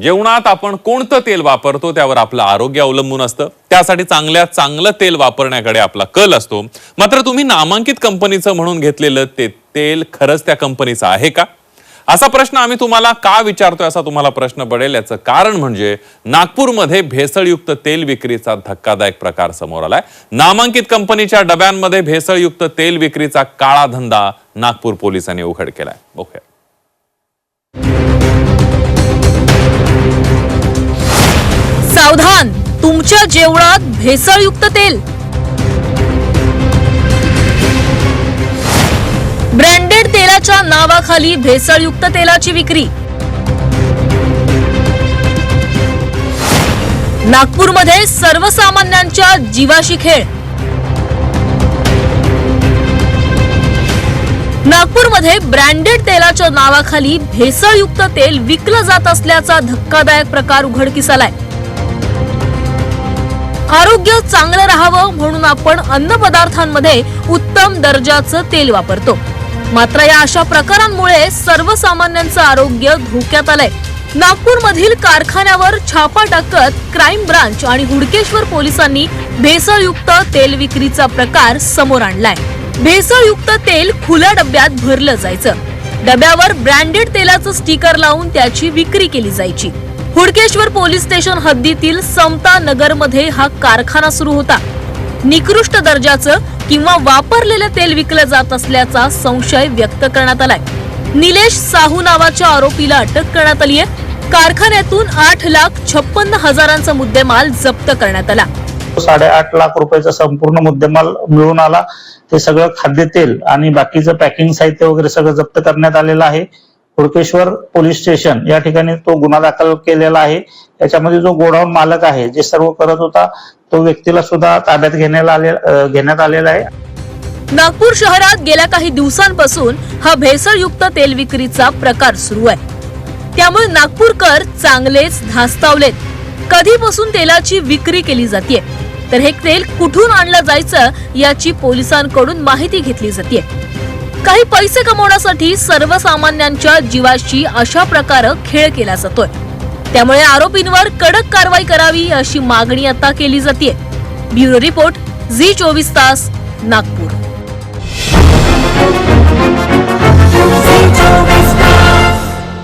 जेवणात आपण कोणतं तेल वापरतो त्यावर आपलं आरोग्य अवलंबून असतं. त्यासाठी चांगल्यात चांगलं तेल वापरण्याकडे आपला कल असतो. मात्र तुम्ही नामांकित कंपनीचं म्हणून घेतलेलं ते तेल खरंच त्या कंपनीचं आहे का? असा प्रश्न आम्ही तुम्हाला का विचारतोय असा तुम्हाला प्रश्न पडेल. याचं कारण म्हणजे नागपूरमध्ये भेसळयुक्त तेल विक्रीचा धक्कादायक प्रकार समोर आलाय. नामांकित कंपनीच्या डब्यांमध्ये भेसळयुक्त तेल विक्रीचा काळा धंदा नागपूर पोलिसांनी उघड केलाय. ओके तुमच्या जेवणात भेसळयुक्त तेल. ब्रँडेड तेलाच्या नावाखाली भेसळयुक्त तेलाची विक्री. नागपूरमध्ये सर्वसामान्यांच्या जीवाशी खेळ. नागपूरमध्ये ब्रँडेड तेलाच्या नावाखाली भेसळयुक्त तेल विकलं जात असल्याचा धक्कादायक प्रकार उघडकीस आलाय. आरोग्य चांगलं राहावं म्हणून आपण अन्न पदार्थांमध्ये उत्तम दर्जाचं तेल वापरतो. मात्र या अशा प्रकारांमुळे सर्वसामान्यांचं आरोग्य धोक्यात आलंय. नागपूर मधील कारखान्यावर छापा टाकत क्राईम ब्रांच आणि हुडकेश्वर पोलिसांनी भेसळयुक्त तेल विक्रीचा प्रकार समोर आणलाय. भेसळयुक्त तेल खुल्या डब्यात भरलं जायचं. डब्यावर ब्रँडेड तेलाचं स्टिकर लावून त्याची विक्री केली जायची. हुडकेश्वर पोलीस स्टेशन हद्दीतील समता नगरमध्ये हा कारखाना सुरू होता. निकृष्ट दर्जाचं किंवा वापरलेलं तेल विकलं जात असल्याचा संशय व्यक्त करण्यात आलाय. निलेश साहू नावाच्या आरोपीला अटक करण्यात आली आहे कारखान्यातून आठ लाख छप्पन्न हजारांचा मुद्देमाल जप्त करण्यात आला. साडेआठ लाख रुपयाचा संपूर्ण मुद्देमाल मिळून आला. ते सगळं खाद्यतेल आणि बाकीचं पॅकिंग साहित्य वगैरे सगळं जप्त करण्यात आलेलं आहे. हुडकेश्वर पोलीस स्टेशन या ठिकाणी तो गुन्हा दाखल केलेला आहे. त्याच्यामध्ये जो गोडाऊन मालक आहे जे सर्व करत होता तो व्यक्तीला सुद्धा ताब्यात घेण्यात आले घेण्यात आलेला आहे. नागपूर शहरात गेल्या काही दिवसांपासून हा भेसळयुक्त तेल विक्रीचा प्रकार सुरू आहे. त्यामुळे नागपूरकर चांगलेच धास्तावलेत. कधीपासून तेलाची विक्री केली जाते तर हे तेल कुठून आणलं जायचं याची पोलिसांकडून माहिती घेतली जाते काही पैसे कमवण्यासाठी सर्वसामान्यांच्या जीवाशी अशा प्रकारे खेळ केला जातोय. त्यामुळे आरोपींवर कडक कारवाई करावी अशी मागणी आता केली जाते ब्युरो रिपोर्ट झी चोवीस तास नागपूर.